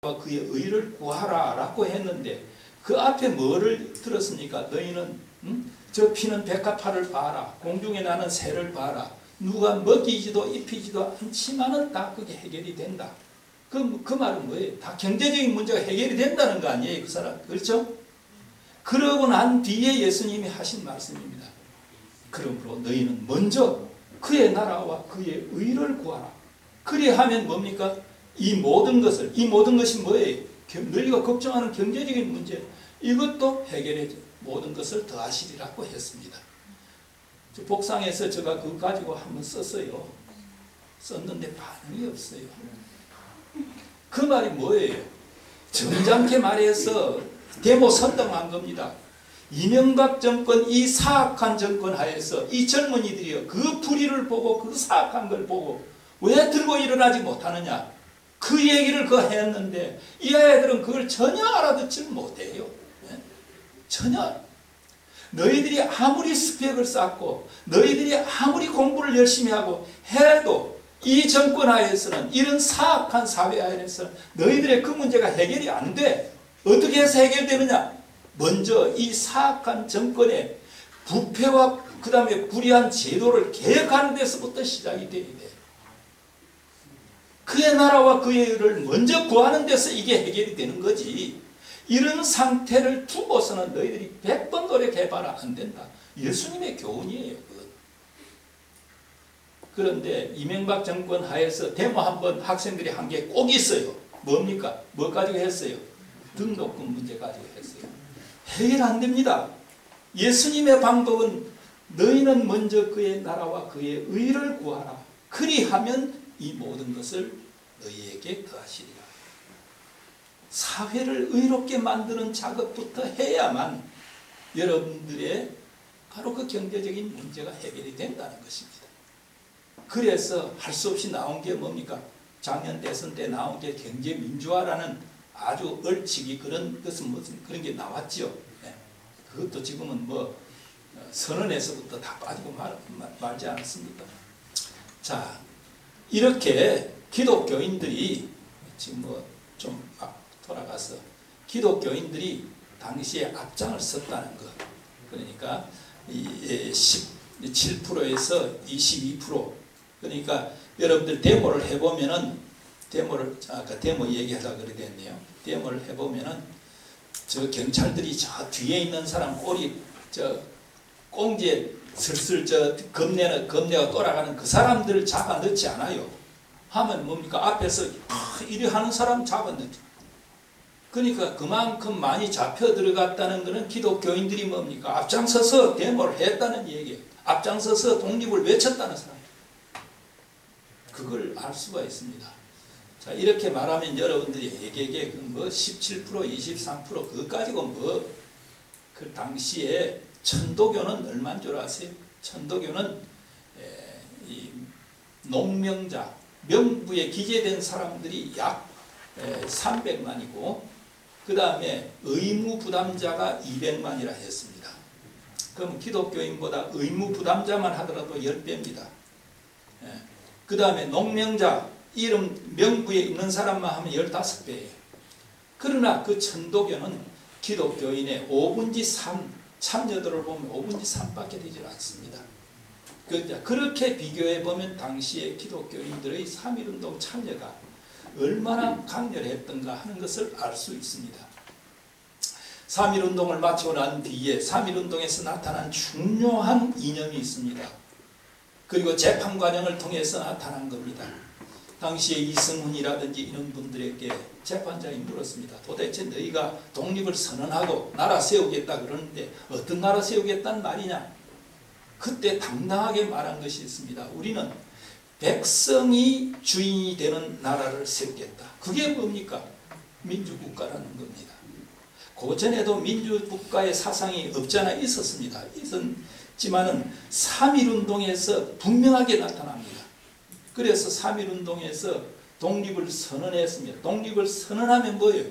그의 의를 구하라라고 했는데 그 앞에 뭐를 들었습니까? 너희는 음? 저 피는 백합화를 봐라. 공중에 나는 새를 봐라. 누가 먹이지도 입히지도 않지만은 다 그게 해결이 된다. 그, 그 말은 뭐예요? 다 경제적인 문제가 해결이 된다는 거 아니에요? 그 사람. 그렇죠? 그러고 난 뒤에 예수님이 하신 말씀입니다. 그러므로 너희는 먼저 그의 나라와 그의 의를 구하라. 그리하면 뭡니까? 이 모든 것을, 이 모든 것이 뭐예요? 너희가 걱정하는 경제적인 문제, 이것도 해결해 모든 것을 더하시리라고 했습니다. 복상에서 제가 그거 가지고 한번 썼어요. 썼는데 반응이 없어요. 그 말이 뭐예요? 점잖게 말해서 데모 선동한 겁니다. 이명박 정권 이 사악한 정권 하에서 이 젊은이들이요 그 불의를 보고 그 사악한 걸 보고 왜 들고 일어나지 못하느냐 그 얘기를 그 했는데 이 아이들은 그걸 전혀 알아듣지 못해요. 전혀 너희들이 아무리 스펙을 쌓고 너희들이 아무리 공부를 열심히 하고 해도 이 정권 하에서는 이런 사악한 사회 하에서는 너희들의 그 문제가 해결이 안 돼. 어떻게 해서 해결되느냐? 먼저 이 사악한 정권의 부패와 그 다음에 불의한 제도를 개혁하는 데서부터 시작이 돼야 돼. 그의 나라와 그의 의를 먼저 구하는 데서 이게 해결이 되는 거지. 이런 상태를 두고서는 너희들이 백번 노력해봐라 안 된다. 예수님의 교훈이에요. 그런데 이명박 정권 하에서 데모 한번 학생들이 한 게 꼭 있어요. 뭡니까? 뭐 가지고 했어요? 등록금 문제 가지고 했어요. 해결 안 됩니다. 예수님의 방법은 너희는 먼저 그의 나라와 그의 의를 구하라. 그리하면 이 모든 것을 너희에게 더하시리라. 사회를 의롭게 만드는 작업부터 해야만 여러분들의 바로 그 경제적인 문제가 해결이 된다는 것입니다. 그래서 할 수 없이 나온 게 뭡니까? 작년 대선 때 나온 게 경제 민주화라는 아주 얼치기 그런 것은 무슨 그런 게 나왔죠. 네. 그것도 지금은 뭐 어, 선언에서부터 다 빠지고 말, 말지 않았습니까? 자, 이렇게 기독교인들이 지금 뭐좀 돌아가서 기독교인들이 당시에 앞장을 섰다는 것. 그러니까 이 17%에서 22% 그러니까 여러분들 데모를 해보면은 데모를 아까 데모 얘기하다 그러겠네요. 데모를 해보면은 저 경찰들이 저 뒤에 있는 사람 꼬리 저 꽁지에 슬슬 저 겁내는 겁내가 돌아가는 그 사람들을 잡아 넣지 않아요. 하면 뭡니까 앞에서 이리 하는 사람 넣죠. 그러니까 그만큼 많이 잡혀 들어갔다는 것은 기독교인들이 뭡니까 앞장서서 데모를 했다는 얘기예요. 앞장서서 독립을 외쳤다는 사람. 그걸 알 수가 있습니다. 자, 이렇게 말하면 여러분들이 얘기하기에 그뭐 17%, 23% 그것 가지고 뭐, 그 당시에 천도교는 얼마인 줄 아세요? 천도교는 에, 이 농명자, 명부에 기재된 사람들이 약 에, 300만이고, 그 다음에 의무 부담자가 200만이라 했습니다. 그럼 기독교인보다 의무 부담자만 하더라도 10배입니다. 예. 그 다음에 농명자 이름 명부에 있는 사람만 하면 15배예요. 그러나 그 천도교는 기독교인의 5분지 3 참여도를 보면 5분지 3밖에 되질 않습니다. 그렇게 비교해 보면 당시의 기독교인들의 3.1운동 참여가 얼마나 강렬했던가 하는 것을 알 수 있습니다. 3.1운동을 마치고 난 뒤에 3.1운동에서 나타난 중요한 이념이 있습니다. 그리고 재판 과정을 통해서 나타난 겁니다. 당시에 이승훈이라든지 이런 분들에게 재판장이 물었습니다. 도대체 너희가 독립을 선언하고 나라 세우겠다 그러는데 어떤 나라 세우겠다는 말이냐? 그때 당당하게 말한 것이 있습니다. 우리는 백성이 주인이 되는 나라를 세우겠다. 그게 뭡니까? 민주국가라는 겁니다. 고전에도 민주국가의 사상이 없잖아 있었습니다. 있었지만은 3.1운동에서 분명하게 나타납니다. 그래서 3.1운동에서 독립을 선언했습니다. 독립을 선언하면 뭐예요?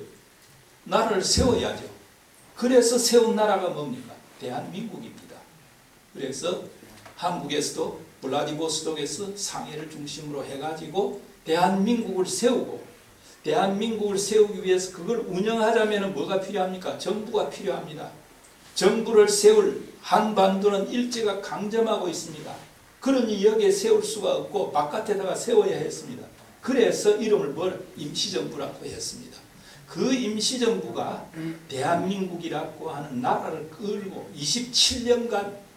나라를 세워야죠. 그래서 세운 나라가 뭡니까? 대한민국입니다. 그래서 한국에서도 블라디보스톡에서 상해를 중심으로 해가지고 대한민국을 세우고 대한민국을 세우기 위해서 그걸 운영하자면 뭐가 필요합니까? 정부가 필요합니다. 정부를 세울 한반도는 일제가 강점하고 있습니다. 그러니 여기에 세울 수가 없고 바깥에다가 세워야 했습니다. 그래서 이름을 뭘 임시정부라고 했습니다. 그 임시정부가 대한민국이라고 하는 나라를 끌고 27년간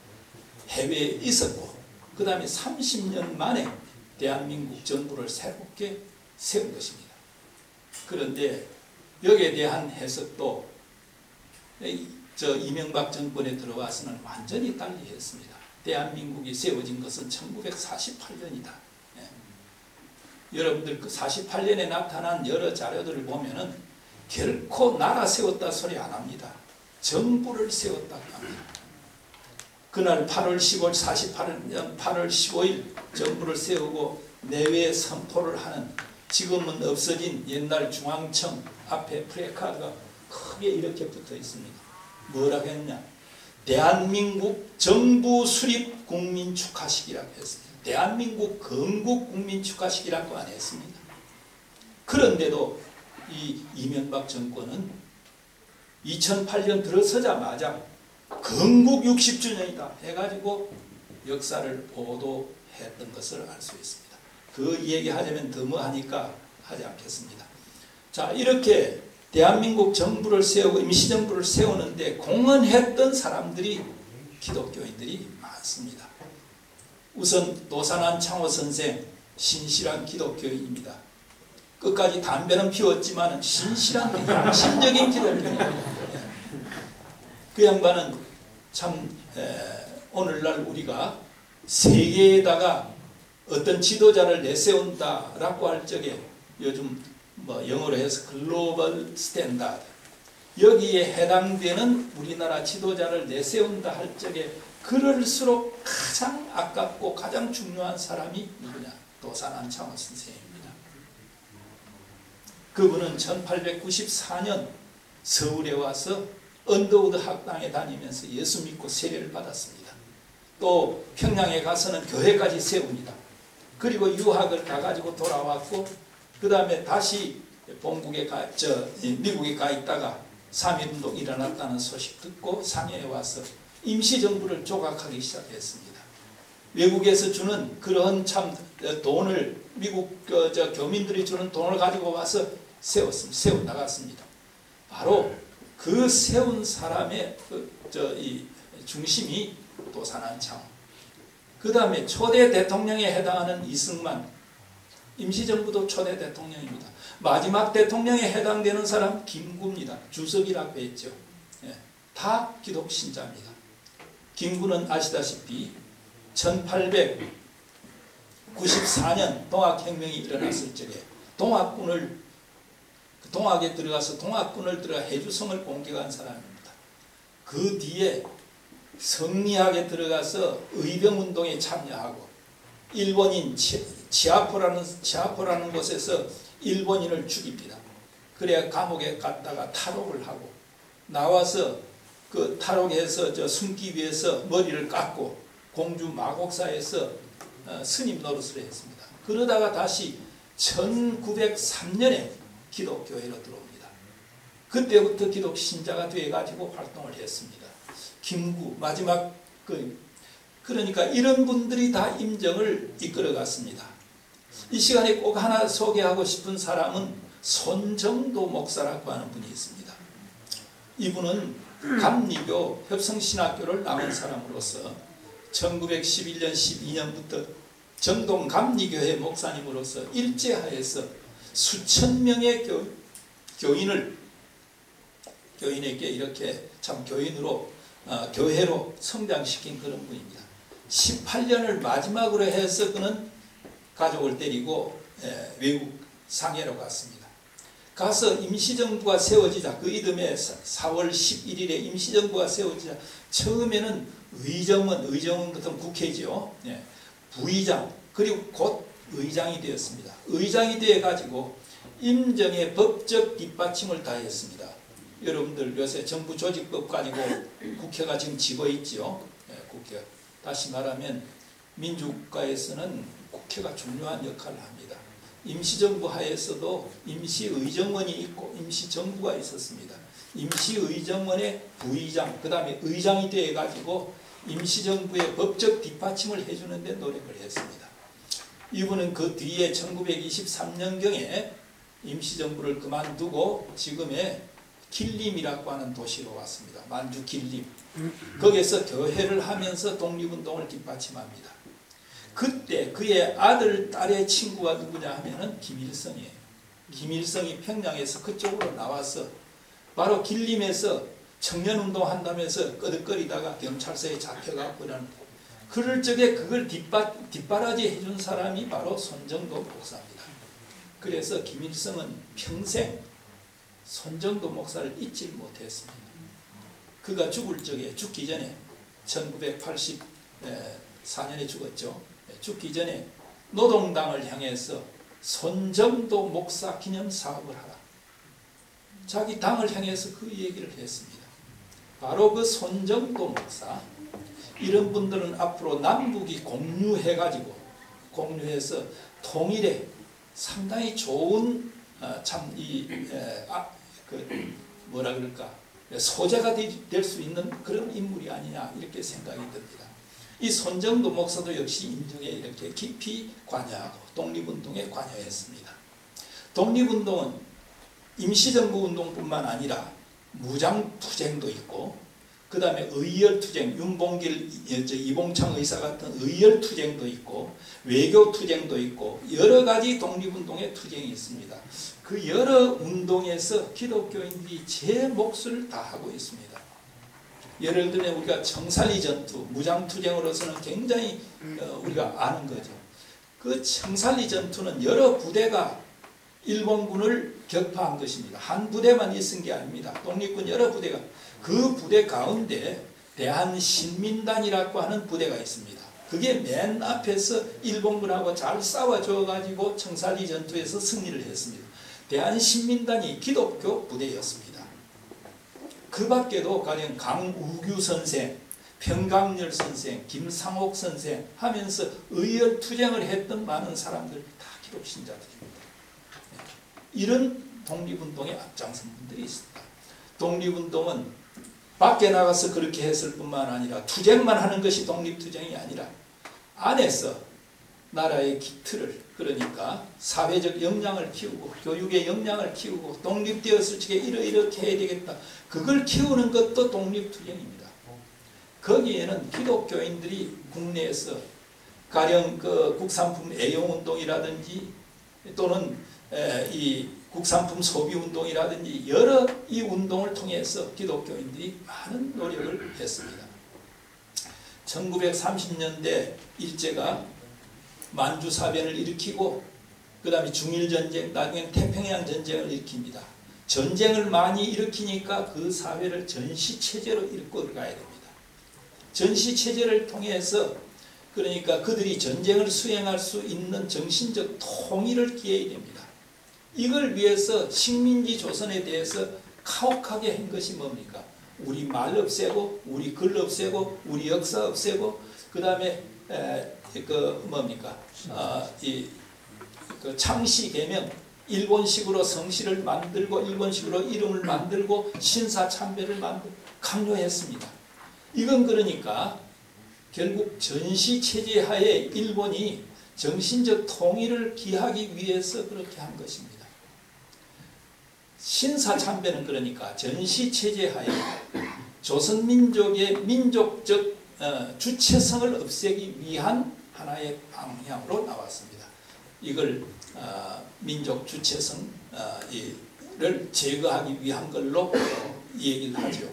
해외에 있었고 그 다음에 30년 만에 대한민국 정부를 새롭게 세운 것입니다. 그런데 여기에 대한 해석도 저 이명박 정권에 들어와서는 완전히 달리 했습니다. 대한민국이 세워진 것은 1948년이다. 예. 여러분들 그 48년에 나타난 여러 자료들을 보면은 결코 나라 세웠다 소리 안 합니다. 정부를 세웠다고 합니다. 그날 8월 15일 48년 8월 15일 정부를 세우고 내외 선포를 하는 지금은 없어진 옛날 중앙청 앞에 프레카드가 크게 이렇게 붙어 있습니다. 뭐라고 했냐? 대한민국 정부 수립 국민 축하식이라고 했습니다. 대한민국 건국 국민 축하식이라고 안 했습니다. 그런데도 이 이명박 정권은 2008년 들어서자마자 건국 60주년이다 해가지고 역사를 보도했던 것을 알 수 있습니다. 그 얘기하자면 더뭐 하니까 하지 않겠습니다. 자 이렇게 대한민국 정부를 세우고 임시정부를 세우는데 공헌했던 사람들이 기독교인들이 많습니다. 우선 노산한 창호 선생 신실한 기독교인입니다. 끝까지 담배는 피웠지만 신실한 양심적인 기독교인입니다. 그 양반은 참 에, 오늘날 우리가 세계에다가 어떤 지도자를 내세운다라고 할 적에 요즘 뭐 영어로 해서 글로벌 스탠다드 여기에 해당되는 우리나라 지도자를 내세운다 할 적에 그럴수록 가장 아깝고 가장 중요한 사람이 누구냐? 도산 안창호 선생입니다. 그분은 1894년 서울에 와서 언더우드 학당에 다니면서 예수 믿고 세례를 받았습니다. 또 평양에 가서는 교회까지 세웁니다. 그리고 유학을 가가지고 돌아왔고 그 다음에 다시 본국에 가, 저 미국에 가 있다가 3.1운동 일어났다는 소식 듣고 상해에 와서 임시정부를 조각하기 시작했습니다. 외국에서 주는 그런 참 돈을 미국 그저 교민들이 주는 돈을 가지고 와서 세웠습니다. 세워 나갔습니다. 바로 그 세운 사람의 그 저 이 중심이 도산한창. 그 다음에 초대 대통령에 해당하는 이승만 임시정부도 초대 대통령입니다. 마지막 대통령에 해당되는 사람 김구입니다. 주석이라고 했죠. 예, 다 기독 신자입니다. 김구는 아시다시피 1894년 동학혁명이 일어났을 적에 동학군을 동학에 들어가서 동학군을 들어가 해주성을 공격한 사람입니다. 그 뒤에 성리학에 들어가서 의병운동에 참여하고 일본인 지아포라는, 지아포라는 곳에서 일본인을 죽입니다. 그래야 감옥에 갔다가 탈옥을 하고 나와서 그 탈옥해서 저 숨기 위해서 머리를 깎고 공주 마곡사에서 어, 스님 노릇을 했습니다. 그러다가 다시 1903년에 기독교회로 들어옵니다. 그때부터 기독 신자가 돼가지고 활동을 했습니다. 김구 마지막 그 그러니까 이런 분들이 다 임정을 이끌어갔습니다. 이 시간에 꼭 하나 소개하고 싶은 사람은 손정도 목사라고 하는 분이 있습니다. 이분은 감리교 협성신학교를 나온 사람으로서 1911년 12년부터 정동 감리교회 목사님으로서 일제하에서 수천 명의 교, 교인을 교인에게 이렇게 참 교인으로 어, 교회로 성장시킨 그런 분입니다. 18년을 마지막으로 해서 그는 가족을 데리고 에, 외국 상해로 갔습니다. 가서 임시정부가 세워지자 그 이듬해 4월 11일에 임시정부가 세워지자 처음에는 의정원, 의정원 같은 국회죠. 예, 부의장 그리고 곧 의장이 되었습니다. 의장이 되어 가지고 임정의 법적 뒷받침을 다 했습니다. 여러분들 요새 정부 조직법 가지고 국회가 지금 집어 있죠. 예, 국회. 다시 말하면 민주국가에서는 국회가 중요한 역할을 합니다. 임시정부 하에서도 임시의정원이 있고 임시정부가 있었습니다. 임시의정원의 부의장, 그 다음에 의장이 되어가지고 임시정부의 법적 뒷받침을 해주는데 노력을 했습니다. 이분은 그 뒤에 1923년경에 임시정부를 그만두고 지금의 길림이라고 하는 도시로 왔습니다. 만주 길림. 거기에서 교회를 하면서 독립운동을 뒷받침합니다. 그때 그의 아들, 딸의 친구가 누구냐 하면은 김일성이에요. 김일성이 평양에서 그쪽으로 나와서 바로 길림에서 청년운동 한다면서 끄덕거리다가 경찰서에 잡혀가고는 그럴 적에 그걸 뒷바, 뒷바라지 해준 사람이 바로 손정도 목사입니다. 그래서 김일성은 평생 손정도 목사를 잊지 못했습니다. 그가 죽을 적에 죽기 전에 1984년에 죽었죠. 죽기 전에 노동당을 향해서 손정도 목사 기념 사업을 하라. 자기 당을 향해서 그 얘기를 했습니다. 바로 그 손정도 목사 이런 분들은 앞으로 남북이 공유해가지고 공유해서 통일에 상당히 좋은 어, 참이 아, 그 뭐라 그럴까 소재가 될 수 있는 그런 인물이 아니냐 이렇게 생각이 듭니다. 이 손정도 목사도 역시 인중에 이렇게 깊이 관여하고 독립운동에 관여했습니다. 독립운동은 임시정부 운동뿐만 아니라 무장투쟁도 있고 그 다음에 의열투쟁, 윤봉길, 이봉창 의사 같은 의열투쟁도 있고 외교투쟁도 있고 여러 가지 독립운동의 투쟁이 있습니다. 그 여러 운동에서 기독교인들이 제 몫을 다하고 있습니다. 예를 들면 우리가 청산리 전투, 무장투쟁으로서는 굉장히 어, 우리가 아는 거죠. 그 청산리 전투는 여러 부대가 일본군을 격파한 것입니다. 한 부대만 있은 게 아닙니다. 독립군 여러 부대가 그 부대 가운데 대한신민단이라고 하는 부대가 있습니다. 그게 맨 앞에서 일본군하고 잘 싸워줘 가지고 청산리 전투에서 승리를 했습니다. 대한신민단이 기독교 부대였습니다. 그 밖에도 가령 강우규 선생, 평강렬 선생, 김상옥 선생 하면서 의열투쟁을 했던 많은 사람들 다 기독 신자들입니다. 이런 독립운동에 앞장선 분들이 있습니다. 독립운동은 밖에 나가서 그렇게 했을 뿐만 아니라 투쟁만 하는 것이 독립투쟁이 아니라 안에서 나라의 기틀을 그러니까 사회적 역량을 키우고 교육의 역량을 키우고 독립되었을 적에 이렇게 해야 되겠다. 그걸 키우는 것도 독립투쟁입니다. 거기에는 기독교인들이 국내에서 가령 그 국산품 애용운동이라든지 또는 이 국산품 소비 운동이라든지 여러 이 운동을 통해서 기독교인들이 많은 노력을 했습니다. 1930년대 일제가 만주사변을 일으키고 그 다음에 중일전쟁 나중에 태평양 전쟁을 일으킵니다. 전쟁을 많이 일으키니까 그 사회를 전시체제로 이끌고 가야 됩니다. 전시체제를 통해서 그러니까 그들이 전쟁을 수행할 수 있는 정신적 통일을 기해야 됩니다. 이걸 위해서 식민지 조선에 대해서 가혹하게 한 것이 뭡니까? 우리 말 없애고 우리 글 없애고 우리 역사 없애고 그 다음에 그 뭡니까? 아, 이 그 창시 개명 일본식으로 성씨를 만들고 일본식으로 이름을 만들고 신사 참배를 만들 강요했습니다. 이건 그러니까 결국 전시 체제 하에 일본이 정신적 통일을 기하기 위해서 그렇게 한 것입니다. 신사 참배는 그러니까 전시 체제 하에 조선 민족의 민족적 어, 주체성을 없애기 위한 하나의 방향으로 나왔습니다. 이걸 어, 민족 주체성을 어, 제거하기 위한 걸로 얘기를 하죠.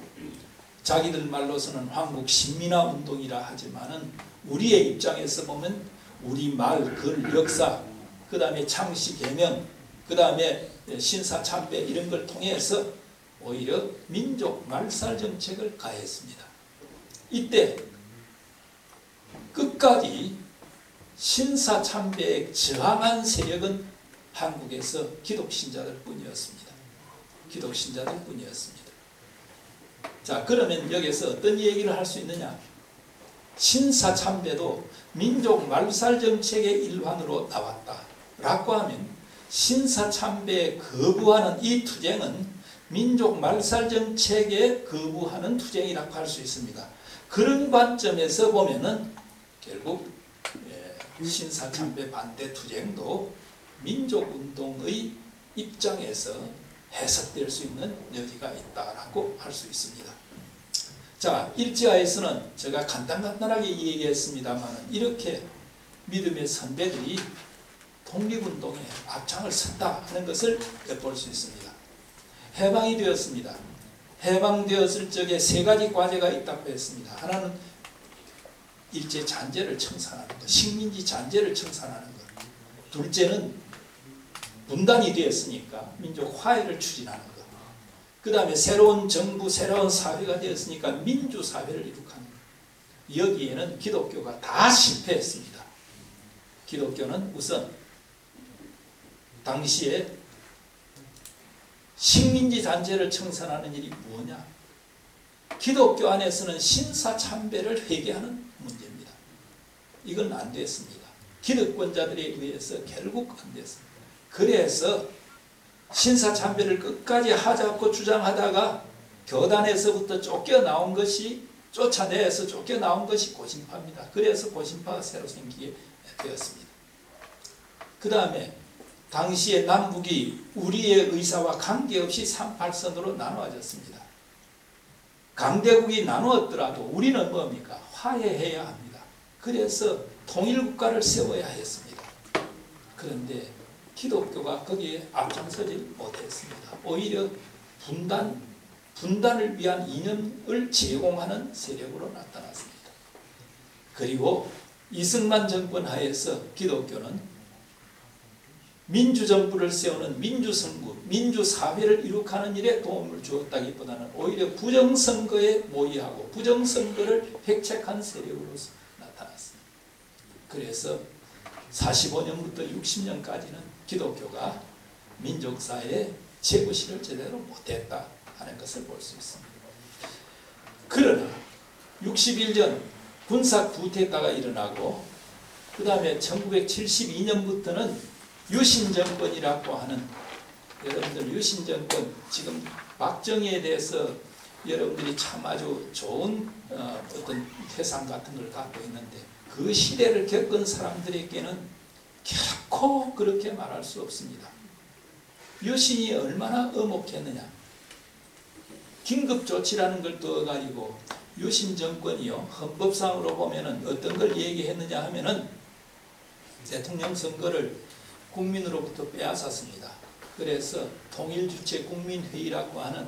자기들 말로서는 한국 신민화 운동이라 하지만은 우리의 입장에서 보면 우리 말, 글, 역사, 그 다음에 창시 개명, 그 다음에 신사 참배 이런 걸 통해서 오히려 민족 말살 정책을 가했습니다. 이때 끝까지 신사 참배에 저항한 세력은 한국에서 기독신자들 뿐이었습니다. 기독신자들 뿐이었습니다. 자 그러면 여기서 어떤 얘기를 할 수 있느냐 신사 참배도 민족 말살 정책의 일환으로 나왔다 라고 하면 신사 참배에 거부하는 이 투쟁은 민족 말살 정책에 거부하는 투쟁이라고 할 수 있습니다. 그런 관점에서 보면은 결국 예, 신사 참배 반대 투쟁도 민족 운동의 입장에서 해석될 수 있는 여지가 있다라고 할 수 있습니다. 자, 일지하에서는 제가 간단간단하게 얘기했습니다만 이렇게 믿음의 선배들이 독립운동에 앞장을 섰다 하는 것을 엿볼 수 있습니다. 해방이 되었습니다. 해방되었을 적에 세 가지 과제가 있다고 했습니다. 하나는 일제 잔재를 청산하는 것, 식민지 잔재를 청산하는 것. 둘째는 분단이 되었으니까 민족 화해를 추진하는 것. 그 다음에 새로운 정부, 새로운 사회가 되었으니까 민주사회를 이룩하는 것. 여기에는 기독교가 다 실패했습니다. 기독교는 우선 당시에 식민지 잔재를 청산하는 일이 뭐냐? 기독교 안에서는 신사참배를 회개하는 문제입니다. 이건 안 됐습니다. 기득권자들에 의해서 결국 안 됐습니다. 그래서 신사참배를 끝까지 하자고 주장하다가 교단에서부터 쫓겨나온 것이 쫓아내서 쫓겨나온 것이 고심파입니다. 그래서 고심파가 새로 생기게 되었습니다. 그 다음에 당시에 남북이 우리의 의사와 관계없이 38선으로 나누어졌습니다. 강대국이 나누었더라도 우리는 뭡니까? 화해해야 합니다. 그래서 통일국가를 세워야 했습니다. 그런데 기독교가 거기에 앞장서지 못했습니다. 오히려 분단, 분단을 위한 이념을 제공하는 세력으로 나타났습니다. 그리고 이승만 정권 하에서 기독교는 민주정부를 세우는 민주선거, 민주사회를 이룩하는 일에 도움을 주었다기보다는 오히려 부정선거에 모의하고 부정선거를 획책한 세력으로서 나타났습니다. 그래서 45년부터 60년까지는 기독교가 민족사회의 제구실을 제대로 못했다 하는 것을 볼 수 있습니다. 그러나 60일 전 군사 구태타가 일어나고 그 다음에 1972년부터는 유신정권이라고 하는 여러분들 유신정권 지금 박정희에 대해서 여러분들이 참 아주 좋은 어, 떤 회상 같은 걸 갖고 있는데 그 시대를 겪은 사람들에게는 결코 그렇게 말할 수 없습니다. 유신이 얼마나 어목했느냐 긴급조치라는 걸 떠가지고 유신 정권이요 헌법상으로 보면은 어떤 걸 얘기했느냐 하면은 대통령 선거를 국민으로부터 빼앗았습니다. 그래서 통일주체 국민회의라고 하는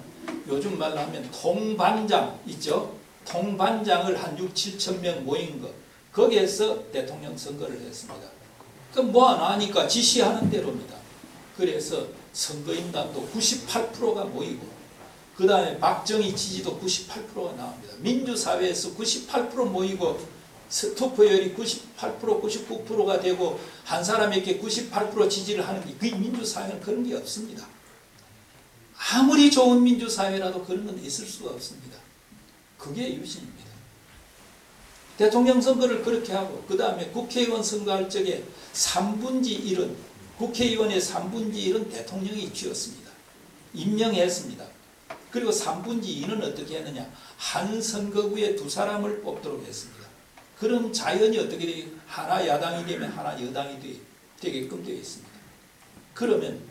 요즘 말로 하면 통반장 있죠? 통반장을 한 6, 7천 명 모인 것 거기에서 대통령 선거를 했습니다. 그 뭐하나니까 지시하는 대로입니다. 그래서 선거인단도 98%가 모이고 그 다음에 박정희 지지도 98%가 나옵니다. 민주사회에서 98% 모이고 투표율이 98% 99%가 되고 한 사람에게 98% 지지를 하는 게 그 민주사회는 그런 게 없습니다. 아무리 좋은 민주사회라도 그런 건 있을 수가 없습니다. 그게 유신입니다. 대통령 선거를 그렇게 하고 그 다음에 국회의원 선거할 적에 3분지 1은 국회의원의 3분지 1은 대통령이 쥐었습니다. 임명했습니다. 그리고 3분지 2는 어떻게 했느냐 한 선거구에 두 사람을 뽑도록 했습니다. 그럼 자연이 어떻게 되게 하나 야당이 되면 하나 여당이 되게끔 되어 있습니다. 그러면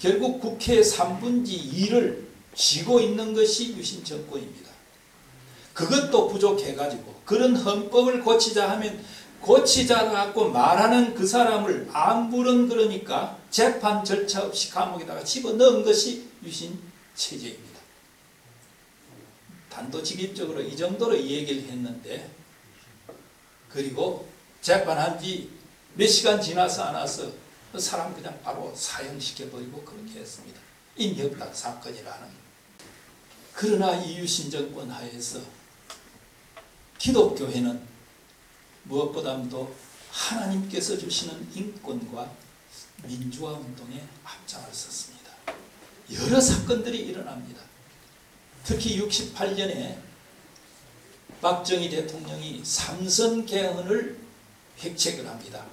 결국 국회 3분지 2를 쥐고 있는 것이 유신 정권입니다. 그것도 부족해가지고 그런 헌법을 고치자 하면 고치자 갖고 말하는 그 사람을 안부른 그러니까 재판 절차 없이 감옥에다가 집어넣은 것이 유신 체제입니다. 단도직입적으로 이 정도로 얘기를 했는데 그리고 재판한 지몇 시간 지나서 안 와서 그 사람 그냥 바로 사형시켜버리고 그렇게 했습니다. 인혁당 사건이라는. 그러나 이유신 정권 하에서 기독교회는 무엇보다도 하나님께서 주시는 인권과 민주화 운동에 앞장을 섰습니다. 여러 사건들이 일어납니다. 특히 68년에 박정희 대통령이 삼선 개헌을 획책을 합니다.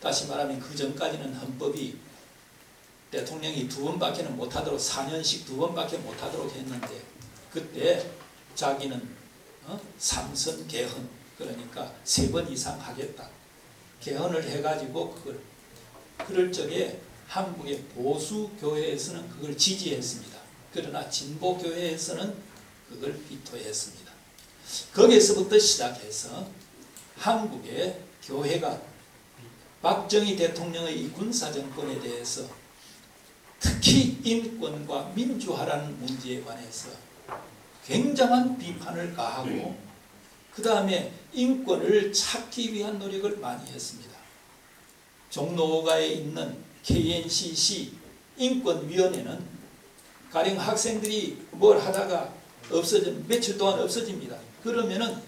다시 말하면 그 전까지는 헌법이 대통령이 두 번밖에는 못하도록 4년씩 두 번밖에 못하도록 했는데 그때 자기는 어? 삼선 개헌 그러니까 세 번 이상 하겠다 개헌을 해가지고 그걸 그럴 적에 한국의 보수 교회에서는 그걸 지지했습니다. 그러나 진보 교회에서는 그걸 비토했습니다. 거기에서부터 시작해서 한국의 교회가 박정희 대통령의 이 군사정권에 대해서 특히 인권과 민주화라는 문제에 관해서 굉장한 비판을 가하고 그 다음에 인권을 찾기 위한 노력을 많이 했습니다. 종로가에 있는 KNCC 인권위원회는 가령 학생들이 뭘 하다가 없어져 며칠 동안 없어집니다. 그러면은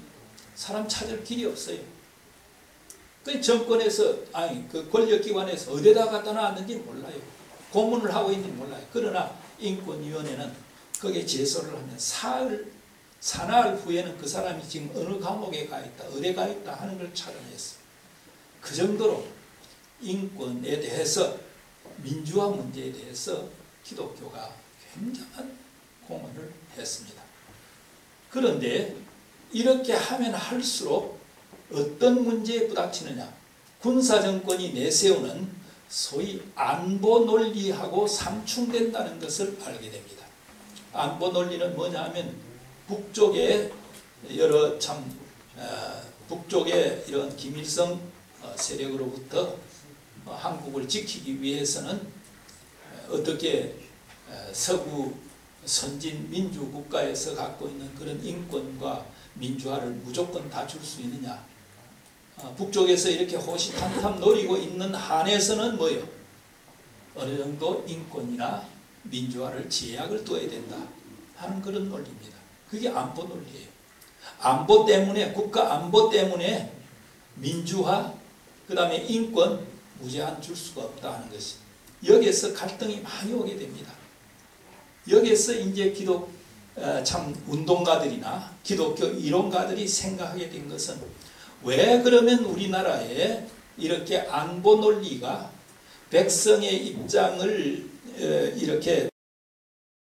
사람 찾을 길이 없어요. 그 정권에서 아니 그 권력기관에서 어디다 갖다 놨는지 몰라요. 고문을 하고 있는지 몰라요. 그러나 인권위원회는 거기에 제소를 하면 사흘 사나흘 후에는 그 사람이 지금 어느 감옥에 가 있다, 어디 가 있다 하는 걸 찾아냈어. 그 정도로 인권에 대해서 민주화 문제에 대해서 기독교가 굉장한 공헌을 했습니다. 그런데 이렇게 하면 할수록 어떤 문제에 부닥치느냐 군사정권이 내세우는 소위 안보 논리하고 상충된다는 것을 알게 됩니다. 안보 논리는 뭐냐 하면 북쪽에 여러 참 어, 북쪽의 이런 김일성 어, 세력으로부터 어, 한국을 지키기 위해서는 어, 어떻게 어, 서구 선진 민주 국가에서 갖고 있는 그런 인권과 민주화를 무조건 다 줄 수 있느냐 어, 북쪽에서 이렇게 호시탐탐 노리고 있는 한에서는 뭐요 어느 정도 인권이나 민주화를 제약을 둬야 된다 하는 그런 논리입니다. 그게 안보 논리예요. 안보 때문에 국가 안보 때문에 민주화 그 다음에 인권 무제한 줄 수가 없다 하는 것이 여기에서 갈등이 많이 오게 됩니다. 여기에서 이제 기독 어, 참 운동가들이나 기독교 이론가들이 생각하게 된 것은 왜 그러면 우리나라에 이렇게 안보 논리가 백성의 입장을 어, 이렇게